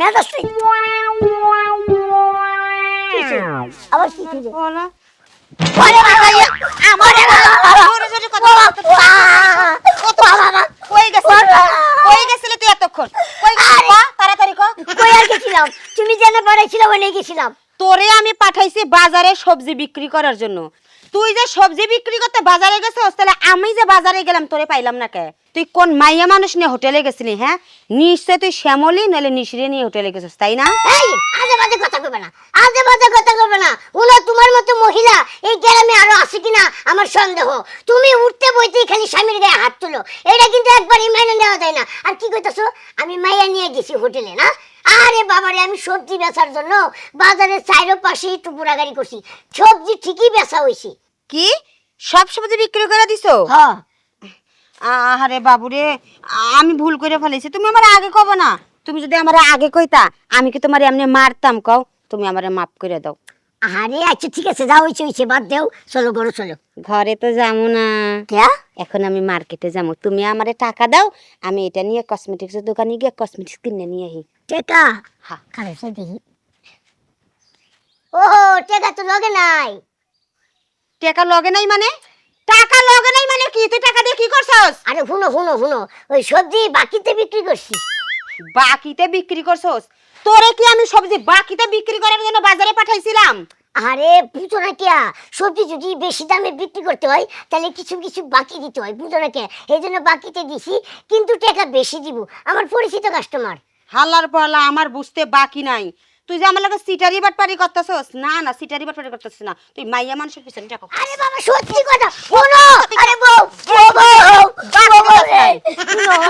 মেজাজ নেই? আবার কি গেছিলাম? তুমি জেনে পড়েছিল ওখানে গেছিলাম। তোরে আমি পাঠাইছি বাজারে সবজি বিক্রি করার জন্য। তুই যে সবজি বিক্রি করতে বাজারে গেছিস, তাহলে আমি যে বাজারে গেলাম, তোরে পাইলাম না কে? তুই কোন মাইয়া মানুষ নিয়ে হোটেলে গেছিলি হ্যাঁ? নিশ্চয় তুই শ্যামলি, নাহলে নিশিরে নিয়ে হোটেলে গেছিস, তাই না? এই আজে বাজে কথা কইবে না আজে বাজে কথা কইবে না। উনো তোমার মতো মহিলা, এই গ্রামে আরও আছে কিনা আমার সন্দেহ। তুমি উঠতে বইতেই খালি স্বামীর গায়ে হাত তুলো, এটা কিন্তু একবার মেনে নেওয়া যায় না। আর কি কইতাছো? আমি মাইয়া নিয়ে গেছি হোটেলে, না? আরে বাবারে, আমি সবজি বেচার জন্য বাজারের চাইরো পাশে একটু গাড়ি করছি। সবজি ঠিকই বেচা হইছে। কি? সব সবজি বিক্রি করে দিছো? হ্যাঁ। আরে বাবুরে আমি ভুল করে ফেলেছি। তুমি আমার আগে কব না। তুমি যদি আমার আগে কইতা আমি কি তোমার এমনি মারতাম? কও তুমি আমারে মাফ করে দাও। আরে আচ্ছা ঠিক আছে যাও হইছে হইছে বাদ দেও। চলো গরু চলো। ঘরে তো যাব না। এখন আমি মার্কেটে যাব তুমি আমারে টাকা দাও আমি এটা নিয়ে কসমেটিক্সের দোকানে গিয়ে কসমেটিক্স কিনে নিয়ে আহি। টেকা? হ্যাঁ। কারে দেখি। ও টেকা তো লগে নাই। টাকা লগে নাই মানে? টাকা লগে নাই মানে কি? তুই টাকা দিয়ে কি করছস? আরে হুনো হুনো হুনো ওই সবজি বাকিতে বিক্রি করছি। বাকিতে বিক্রি করছস? তোরে কি আমি সবজি বাকিতে বিক্রি করার জন্য বাজারে পাঠাইছিলাম? আরে বুঝো না কিয়া সবজি যদি বেশি দামে বিক্রি করতে হয় তাহলে কিছু কিছু বাকি দিতে হয় বুঝো না কে এই জন্য বাকিতে দিছি কিন্তু টাকা বেশি দিব। আমার পরিচিত কাস্টমার হাল্লার পাল্লা আমার বুঝতে বাকি নাই। তুই যে আমার লাগে সিটারি বাটপারি করতেছস না না সিটারি বাটপারি করতেছিস না তুই মাইয়া মানুষের পিছনে টাকা আরে বাবা সত্যি কথা শোনো আরে বউ বউ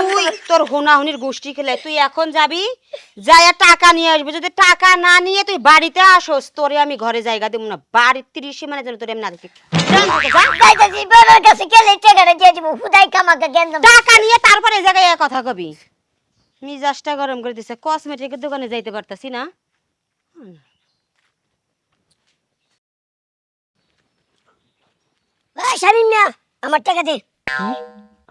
তুই তোর হোনাহুনির গোষ্ঠী খেলে তুই এখন যাবি যাইয়া টাকা নিয়ে আসবি যদি টাকা না নিয়ে তুই বাড়িতে আসোস তোরে আমি ঘরে জায়গা দেবো না বাড়ির তিরিশ মানে যেন তোরে আমি না দেখি টাকা নিয়ে তারপরে এই জায়গায় কথা কবি মিজাজটা গরম করে দিছে কসমেটিকের দোকানে যাইতে পারতাছি না শামিম মিয়া আমার টাকা দে।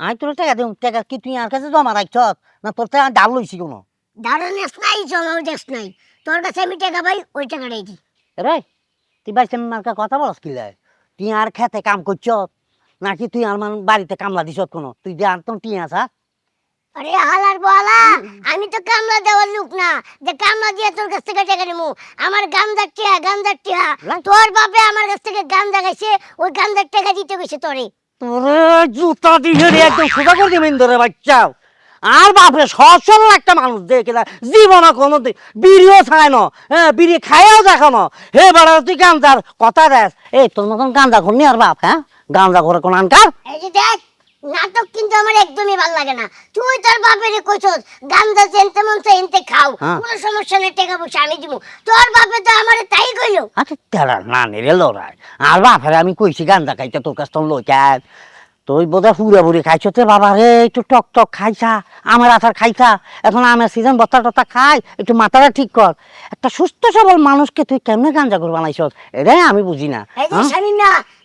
আমি তোর টাকা দিম টাকা কি তুই আর কাছে জমা রাখছ না তোর টাকা ডাল লইছি কোনো? দাঁড়ানেস নাই জমাও দেশ নাই। তোর কাছে আমি টাকা পাই ওই টাকাটাই দি। রে তুই বাইসে মার্কা কথা বলস কি লাই? তুই আর খেতে কাম করছ নাকি তুই আমার বাড়িতে কামলা দিছ কোনো? তুই যে আর তোর টিয়া আসা আরে হালার বলা। আমি তো কামলা দেওয়ার লোক না। যে কামলা দিয়ে তোর কাছ থেকে টাকা নেব। আমার গান্দার টিয়া গান্দার টিয়া তোর বাপে আমার কাছ থেকে গান্দা গাইছে ওই গান্দার টাকা দিতে গেছে তোরে। তোরে জুতা দিয়ে রে একদম সোজা করে দিবেন ধরে বাচ্চা। আর বাপরে সচল একটা মানুষ দেখে না জীবনে কোনো বিড়িও খায় না। হ্যাঁ বিড়ি খাইয়াও দেখো না। হে বেড়া তুই গাঞ্জার কথা দেস এই তোর মতন গাঞ্জা করনি আর বাপ হ্যাঁ? গাঞ্জা করে কোন আনকার? এই যে দেখ নাটক কিন্তু আমার একদমই ভালো লাগে না। তুই তোর বাপের কইছস গান্দা চেনতে মন চাই এনতে খাও। হ্যাঁ। কোনো সমস্যা নেই টাকা পয়সা আমি দিব তোর বাপে তো আমার তাই কইলো। আচ্ছা তেরা না নেরে লড়াই। আর বাপরে আমি কইছি গাঞ্জা খাইতে তোর কাছ তোর লইকার তুই বোধহয় পুরা পুরি খাইছ তে বাবা রে একটু টক টক খাইছা আমের আচার খাইছা। এখন আমের সিজন বত্তা টত্তা খাই একটু মাথাটা ঠিক কর। একটা সুস্থ সবল মানুষকে তুই কেমনে গাঞ্জা করে বানাইছ এটাই আমি বুঝি না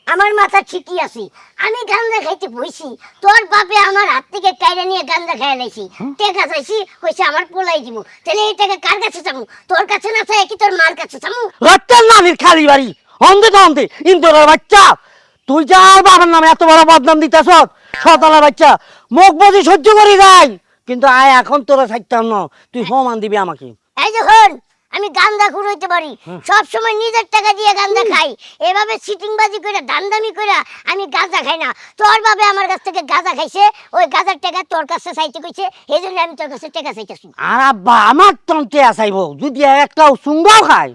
যে আমার মাথা ঠিকই আছে। আমি গান্দা খাইতে বইছি তোর বাপে আমার হাত থেকে কাইরা নিয়ে গান্দা খাইয়া লাইছি। টাকা চাইছি হইছে আমার পোলাই দিব। তাহলে এই টাকা কার কাছে চামু? তোর কাছে না চাই কি তোর মার কাছে চামু? হত্যার নানির খালি বাড়ি। হন্দে তো ইন্দোরের বাচ্চা। তুই যা আর বাবার নামে এত বড় বদনাম দিতেছ সতালা বাচ্চা। মুখ বুঝি সহ্য করি যাই কিন্তু আয় এখন তোরা থাকতাম না। তুই সমান দিবি আমাকে। এই যখন আমি গান্দা খুর হইতে পারি। সব সময় নিজের টাকা দিয়ে গান্দা খাই। এভাবে সিটিং বাজি করে দামদামি কইরা আমি গাঁজা খাই না। তোর বাবা আমার কাছ থেকে গাঁজা খাইছে ওই গাঁজার টাকা তোর কাছে চাইতে কইছে এই জন্য আমি তোর কাছে টাকা চাইতেছি। আর আব্বা আমার তন্টে আসাইব যদি একটাও সুঙ্গাও খায়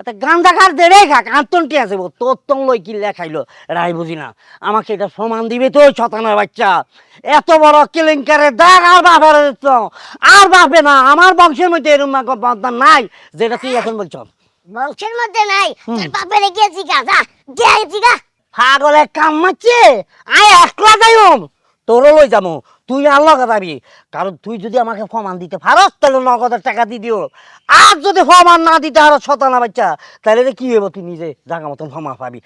এটা গান্দা খার দেড়ে খাক আর তন্টে আসাইব তোর তন লই কিনলে খাইলো রাই বুঝি না। আমাকে এটা সমান দিবে তো ছতানার বাচ্চা। এত বড় কেলেঙ্কারের দাগ আর বাপের তো। আর বাপে না আমার বংশের মধ্যে এরকম বদনাম নাই যেটা তুই এখন বলছ। বংশের মধ্যে নাই? তোর বাপের গিয়ে জিগা যা গিয়ে জিগা পাগলে কাম মারছে আয় একলা যাইম। তোরও লই যাব। তুই আর লগে যাবি? কারণ তুই যদি আমাকে ফমান দিতে পারস, তাহলে নগদের টাকা দিয়ে দিও। আর যদি ফমান না দিতে আর শতানা বাচ্চা তাহলে কি হইব? তুই নিজে জাগা মতন ফমা পাবি।